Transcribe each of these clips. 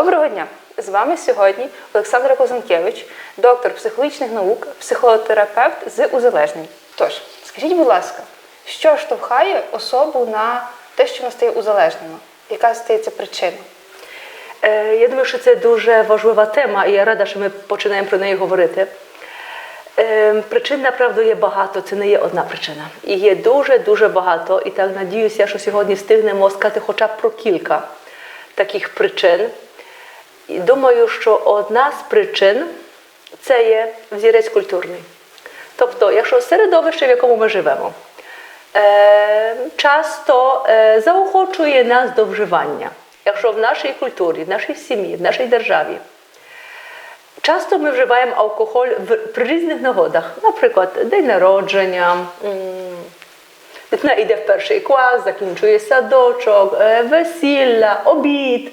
Доброго дня! З вами сьогодні Олександра Козанкевич, доктор психологічних наук, психотерапевт з узалежнень. Тож, скажіть, будь ласка, що штовхає особу на те, що вона стає узалежненою? Яка стається причина? Е, Я думаю, що це дуже важлива тема, і я рада, що ми починаємо про неї говорити. Е, Причин, направду, є багато, це не є одна причина. І є дуже-дуже багато. І так надіюся, що сьогодні встигнемо сказати хоча б про кілька таких причин. І думаю, що одна з причин це є взірець культурний. Тобто, якщо середовище, в якому ми живемо, е, часто е, заохочує нас до вживання. Якщо в нашій культурі, в нашій сім'ї, в нашій державі часто ми вживаємо алкоголь в, при різних нагодах, наприклад, день народження, м, дитина йде в перший клас, закінчує садочок, е, весілля, обід.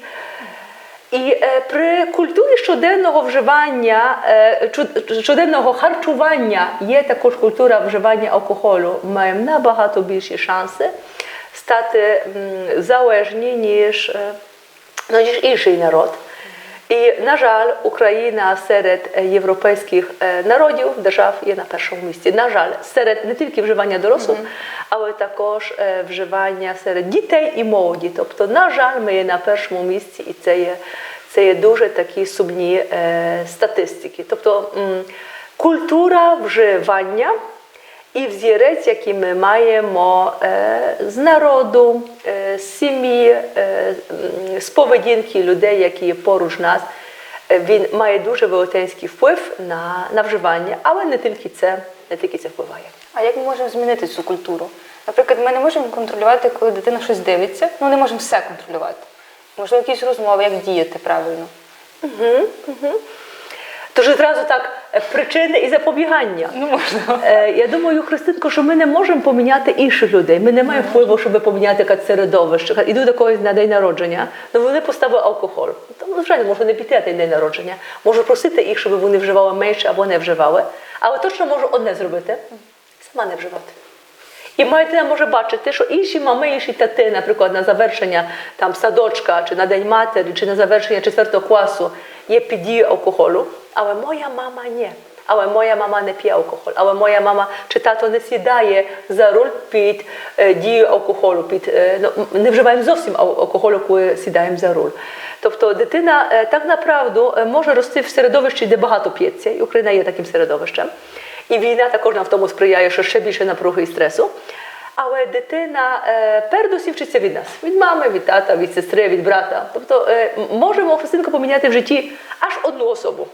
І е, при культурі щоденного вживання, е, чу- щоденного харчування є також культура вживання алкоголю. Маємо набагато більші шанси стати м, залежні, ніж, е, ну, ніж інший народ. І, на жаль, Україна серед е, європейських е, народів, держав є на першому місці. На жаль, серед не тільки вживання дорослих, але також е, вживання серед дітей і молоді. Тобто, на жаль, ми є на першому місці, і це є, це є дуже такі сумні е, статистики. Тобто м, культура вживання і взірець, який ми маємо е, з народу, е, сім'ї, е, з поведінки людей, які є поруч нас, е, він має дуже велетенський вплив на, на вживання, але не тільки це, не тільки це впливає. А як ми можемо змінити цю культуру? Наприклад, ми не можемо контролювати, коли дитина щось дивиться, ну не можемо все контролювати. Можливо, якісь розмови, як діяти правильно. Тож одразу так причини і запобігання. Ну можна. Е, Я думаю, Христинко, що ми не можемо поміняти інших людей. Ми не маємо впливу, щоб поміняти якесь середовище. Іду до когось на день народження, ну вони поставили алкоголь. Там, звичайно, можу не піти на день народження. Можу просити їх, щоб вони вживали менше або не вживали. Але точно можу одне зробити сама не вживати. І моя дитина може бачити, що інші мами, інші тати, наприклад, на завершення там садочка, чи на день матері, чи на завершення четвертого класу дією алкоголю, але моя мама ні. Але моя мама не п'є алкоголь, але моя мама чи тато не сідає за руль під е, дією алкоголю, під ну, не вживаємо зовсім ал- алкоголю, коли сідаємо за руль. Тобто дитина так направду може рости в середовищі, де багато п'ється, і Україна є таким середовищем. І війна також нам в тому сприяє, що ще більше напруги і стресу. Але дитина е, передусім вчиться від нас, від мами, від тата, від сестри, від брата. Тобто е, можемо Христинка поміняти в житті аж одну особу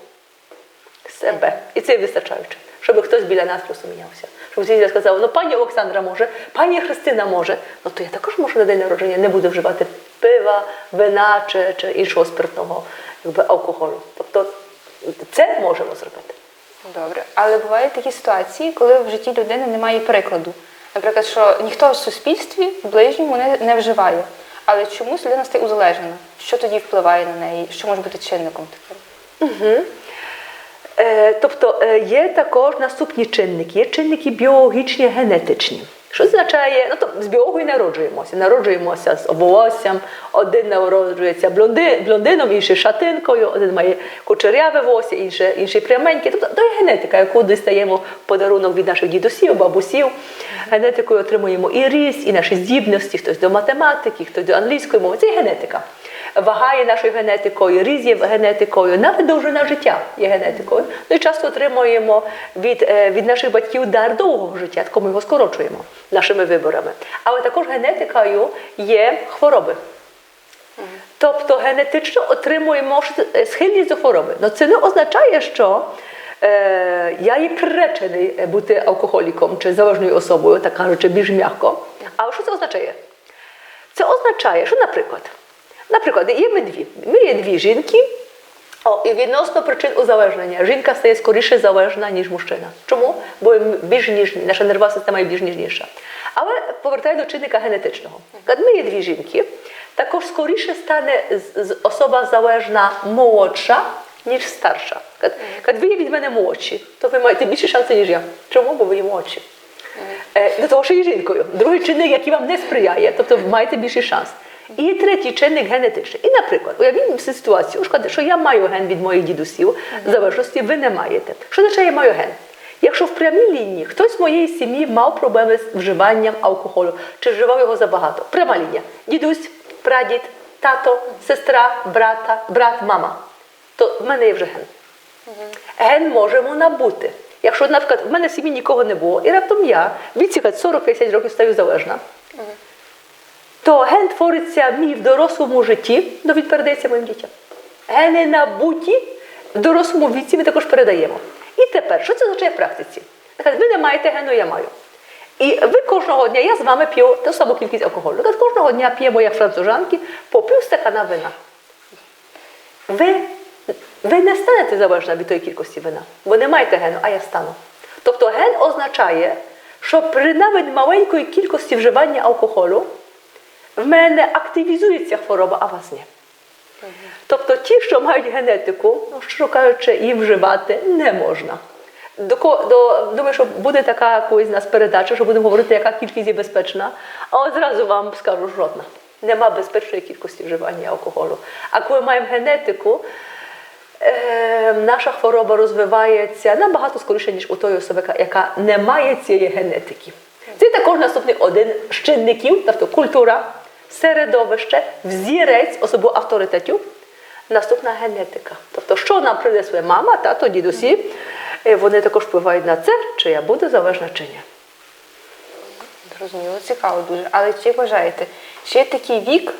себе. І це вистачаюче, щоб хтось біля нас просто мінявся. Щоб всі сказали, ну пані Олександра може, пані Христина може, ну то я також можу на день народження не буду вживати пива, вина чи, чи іншого спиртного якби, алкоголю. Тобто це можемо зробити. Добре. Але бувають такі ситуації, коли в житті людини немає прикладу. Наприклад, що ніхто в суспільстві в ближньому не, не вживає. Але чомусь людина стає узалежена. Що тоді впливає на неї? Що може бути чинником таким? Е, Тобто е, є також наступні чинники, є чинники біологічні, генетичні. Що означає, ну то з біологою народжуємося. Народжуємося з волоссям, один народжується блонди, блондином, інший шатинкою, один має кучеряве волосся, інший, інший пряменький. Тобто то є генетика, яку дістаємо подарунок від наших дідусів, бабусів. Генетикою отримуємо і ріст, і наші здібності, хтось до математики, хтось до англійської мови. Це є генетика вага є нашою генетикою, різ є генетикою, навіть довжина життя є генетикою. Ну і часто отримуємо від, е, від наших батьків дар довгого життя, тому його скорочуємо нашими виборами. Але також генетикою є хвороби. Тобто генетично отримуємо е, схильність до хвороби. Ну це не означає, що е, я є приречений е, бути алкоголіком чи залежною особою, так кажучи, більш м'яко. Але що це означає? Це означає, що, наприклад, наприклад, є ми дві. Ми є дві жінки, о, і відносно причин узалежнення. Жінка стає скоріше залежна, ніж мужчина. Чому? Бо більш ніжні, наша нервова система є більш ніжніша. Але повертаю до чинника генетичного. Коли ми є дві жінки, також скоріше стане особа залежна молодша, ніж старша. Коли- Коли ви є від мене молодші, то ви маєте більше шанси, ніж я. Чому? Бо ви є молодші. Е, До того, що є жінкою. Другий чинник, який вам не сприяє, тобто ви маєте більший шанс. І третій чинник генетичний. І, наприклад, уявіть ситуацію, що я маю ген від моїх дідусів, залежності ви не маєте. Що означає я маю ген? Якщо в прямій лінії хтось з моєї сім'ї мав проблеми з вживанням алкоголю чи вживав його забагато, пряма лінія. Дідусь, прадід, тато, сестра, брата, брат, мама, то в мене є вже ген. Ген можемо набути. Якщо, наприклад, в мене в сім'ї нікого не було, і раптом я в віці 40-50 років стаю залежна, то ген твориться мій в дорослому житті, ну він передається моїм дітям. Гени набуті в дорослому віці ми також передаємо. І тепер, що це означає в практиці? Ви не маєте гену, я маю. І ви кожного дня, я з вами п'ю ту саму кількість алкоголю. Наприклад, кожного дня п'ємо, як францужанки, по стакана вина. Ви, ви не станете залежна від тої кількості вина. Ви не маєте гену, а я стану. Тобто ген означає, що при навіть маленької кількості вживання алкоголю в мене активізується хвороба, а вас ні. Тобто ті, що мають генетику, ну, що кажучи, їм вживати не можна. До, до, думаю, що буде така у нас передача, що будемо говорити, яка кількість є безпечна. А от зразу вам скажу жодна. Нема безпечної кількості вживання алкоголю. А коли маємо генетику, е, наша хвороба розвивається набагато скоріше, ніж у тої особи, яка не має цієї генетики. Це також наступний один з чинників, тобто культура, середовище, взірець, особливо авторитетів, наступна генетика. Тобто, що нам принесла мама, тато, дідусі, е, вони також впливають на це, чи я буду залежна, чи ні. Зрозуміло, цікаво дуже. Але чи вважаєте, чи є такий вік,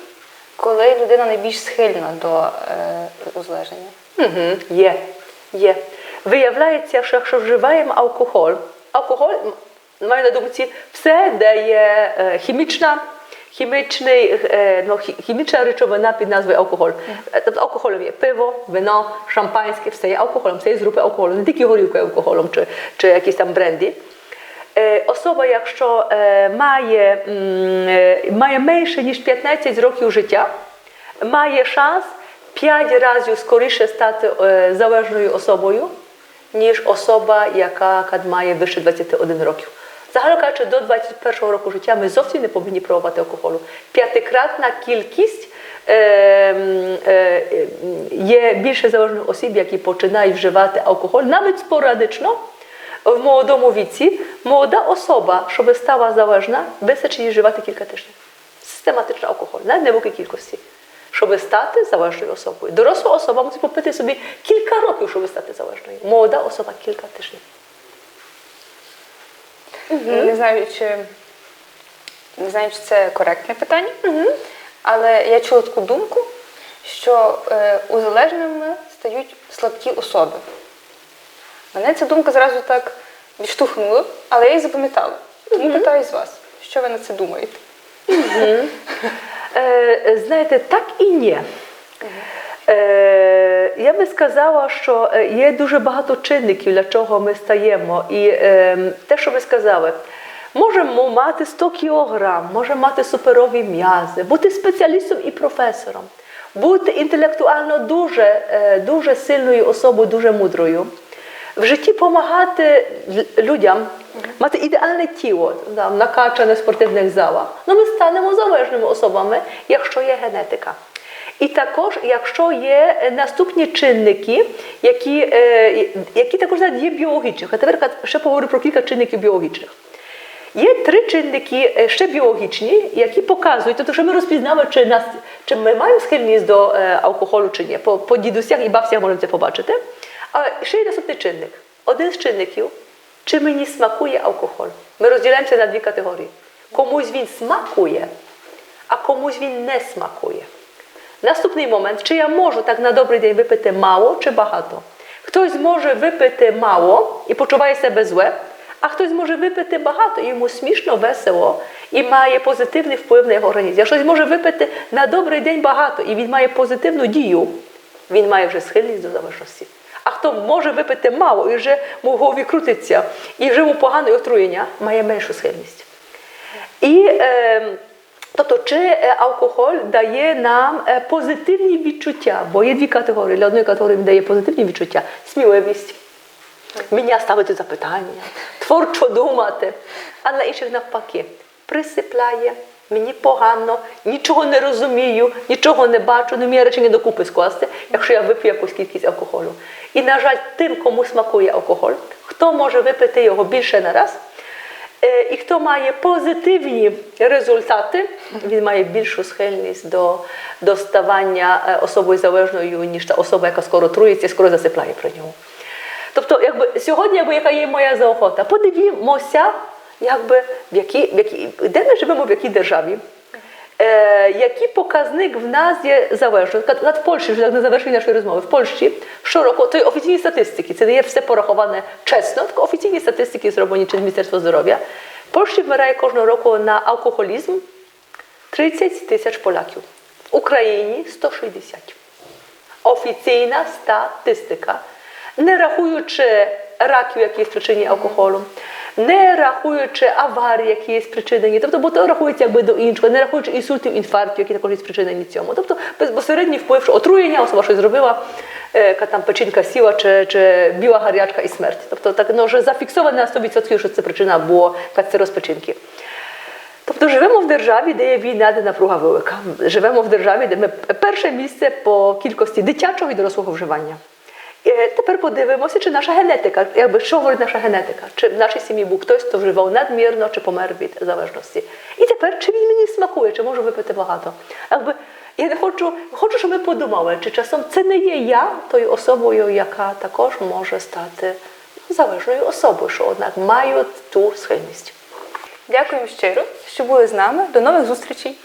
коли людина найбільш схильна до е, узалежнення? Угу, є, є. Виявляється, що якщо вживаємо алкоголь, алкоголь маю на думці все, де є е, хімічна, хімічний, е, ну, хі- хімічна речовина під назвою алкоголь. Е, Тобто алкоголем є пиво, вино, шампанське, все є алкоголем, все є з групи алкоголю, не тільки горілка є алкоголем чи, чи якісь там бренді. Е, Особа, якщо е, має, м, е, має менше ніж 15 років життя, має шанс 5 разів скоріше стати е, залежною особою, ніж особа, яка яка має вище 21 років. Загально кажучи, до 21 року життя ми зовсім не повинні пробувати алкоголю. П'ятикратна кількість е, е, є більше залежних осіб, які починають вживати алкоголь, навіть спорадично. В молодому віці молода особа, щоб стала залежна, вистачить вживати кілька тижнів. Систематично алкоголь, навіть не в великій кількості, щоб стати залежною особою. Доросла особа мусить попити собі кілька років, щоб стати залежною. Молода особа кілька тижнів. Не знаю, чи не знаю, чи це коректне питання, але я чула таку думку, що е, узалежними стають слабкі особи. Мене ця думка зразу так відштовхнула, але я її запам'ятала. Тому питаю з вас, що ви на це думаєте? Е, знаєте, так і ні. Е, я би сказала, що е, є дуже багато чинників, для чого ми стаємо. І е, те, що ви сказали, можемо мати 100 кілограм, можемо мати суперові м'язи, бути спеціалістом і професором, бути інтелектуально дуже, е, дуже сильною особою, дуже мудрою. В житті допомагати людям, мати ідеальне тіло, там, накачане в спортивних залах. Ну, ми станемо залежними особами, якщо є генетика. І також, якщо є е, наступні чинники, які, е, які також навіть є біологічних. А тепер ще поговорю про кілька чинників біологічних. Є три чинники е, ще біологічні, які показують, тобто, що ми розпізнали, чи, нас, чи ми маємо схильність до е, алкоголю чи ні. По, по дідусях і бабцях можемо це побачити. А ще є наступний чинник. Один з чинників, чи мені смакує алкоголь. Ми розділяємося на дві категорії. Комусь він смакує, а комусь він не смакує. Наступний момент, чи я можу так на добрий день випити мало чи багато. Хтось може випити мало і почуває себе зле, а хтось може випити багато, і йому смішно, весело і має позитивний вплив на його організм. А хтось може випити на добрий день багато, і він має позитивну дію, він має вже схильність до залежності. А хто може випити мало і вже в голові крутиться, і вже йому погане отруєння, має меншу схильність. І е, тобто, чи е, алкоголь дає нам е, позитивні відчуття, бо є дві категорії. Для одної категорії він дає позитивні відчуття, сміливість, вміння ставити запитання, творчо думати, а для інших навпаки присипляє, мені погано, нічого не розумію, нічого не бачу, не вмію речення докупи скласти, якщо я вип'ю якусь кількість алкоголю. І, на жаль, тим, кому смакує алкоголь, хто може випити його більше на раз, І хто має позитивні результати, він має більшу схильність до, доставання е, особою залежною, ніж та особа, яка скоро труїться, скоро засипає про нього. Тобто, якби сьогодні, якби яка є моя заохота, подивімося, якби в які, в які, де ми живемо, в якій державі. Е, який показник в нас є залежно? Наприклад, в Польщі, вже так на завершення нашої розмови, в Польщі щороку, то є офіційні статистики, це не є все пораховане чесно, tylko офіційні статистики зроблені через Міністерство здоров'я. В Польщі вмирає кожного року на алкоголізм 30 тисяч поляків. В Україні 160 офіційна статистика, не рахуючи раків, які є спричинені алкоголем, не рахуючи аварій, які є спричинені, тобто, бо то рахується якби до іншого, не рахуючи інсультів, інфарктів, які також є спричинені цьому. Тобто безпосередній вплив, отруєння, особа щось зробила, е, яка там печінка сіла чи, чи біла гарячка і смерть. Тобто так ну, вже зафіксовано на 100%, що це причина, бо канцероз печінки. Тобто живемо в державі, де є війна, де напруга велика. Живемо в державі, де ми перше місце по кількості дитячого і дорослого вживання. Е, Тепер подивимося, чи наша генетика, якби що говорить наша генетика, чи в нашій сім'ї був хтось, хто вживав надмірно, чи помер від залежності. І тепер, чи він мені смакує, чи можу випити багато. Якби я не хочу, хочу, щоб ми подумали, чи часом це не є я тою особою, яка також може стати залежною особою, що однак маю ту схильність. Дякуємо щиро, що були з нами. До нових зустрічей!